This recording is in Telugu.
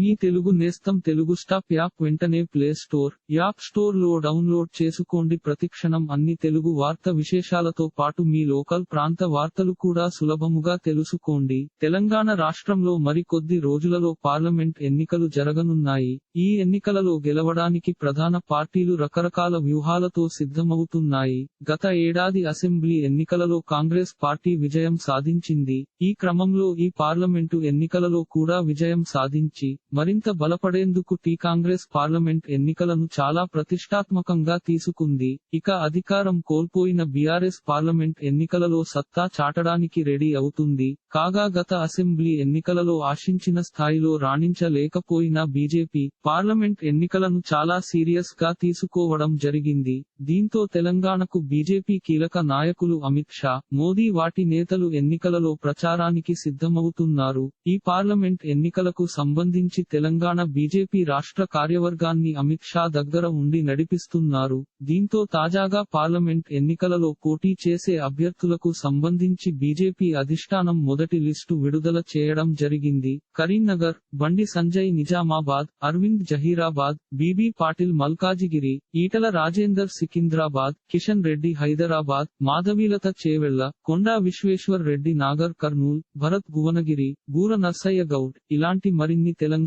మీ తెలుగు నేస్తం తెలుగు స్టాప్ యాప్ వెంటనే ప్లే స్టోర్ యాప్ స్టోర్లో డౌన్లోడ్ చేసుకోండి. ప్రతిక్షణం అన్ని తెలుగు వార్త విశేషాలతో పాటు మీ లోకల్ ప్రాంత వార్తలు కూడా సులభముగా తెలుసుకోండి. తెలంగాణ రాష్ట్రంలో మరికొద్ది రోజులలో పార్లమెంట్ ఎన్నికలు జరగనున్నాయి. ఈ ఎన్నికలలో గెలవడానికి ప్రధాన పార్టీలు రకరకాల వ్యూహాలతో సిద్ధమవుతున్నాయి. గత ఏడాది అసెంబ్లీ ఎన్నికలలో కాంగ్రెస్ పార్టీ విజయం సాధించింది. ఈ క్రమంలో ఈ పార్లమెంటు ఎన్నికలలో కూడా విజయం సాధించి మరింత బలపడేందుకు టీ కాంగ్రెస్ పార్లమెంట్ ఎన్నికలను చాలా ప్రతిష్టాత్మకంగా తీసుకుంది. ఇక అధికారం కోల్పోయిన బీఆర్ఎస్ పార్లమెంట్ ఎన్నికలలో సత్తా చాటడానికి రెడీ అవుతుంది. కాగా గత అసెంబ్లీ ఎన్నికలలో ఆశించిన స్థాయిలో రాణించలేకపోయిన బీజేపీ పార్లమెంట్ ఎన్నికలను చాలా సీరియస్గా తీసుకోవడం జరిగింది. దీంతో తెలంగాణకు బీజేపీ కీలక నాయకులు అమిత్ షా మోదీ వాటి నేతలు ఎన్నికలలో ప్రచారానికి సిద్ధమవుతున్నారు. ఈ పార్లమెంట్ ఎన్నికలకు సంబంధించి తెలంగాణ బీజేపీ రాష్ట్ర కార్యవర్గాన్ని అమిత్ షా దగ్గర ఉండి నడిపిస్తున్నారు. దీంతో తాజాగా పార్లమెంట్ ఎన్నికలలో పోటీ చేసే అభ్యర్థులకు సంబంధించి బీజేపీ అధిష్టానం మొదటి లిస్టు విడుదల చేయడం జరిగింది. కరీంనగర్ బండి సంజయ్ నిజామాబాద్ అరవింద్ జహీరాబాద్ బీబీ పాటిల్ మల్కాజిగిరి ఈటల రాజేందర్ సికింద్రాబాద్ కిషన్ రెడ్డి హైదరాబాద్ మాధవీలత చేవెళ్ళ కొండా విశ్వేశ్వర్ రెడ్డి నాగర్ కర్నూల్ భరత్ భువనగిరి బూర నర్సయ్య గౌడ్ ఇలాంటి మరిన్ని తెలంగాణ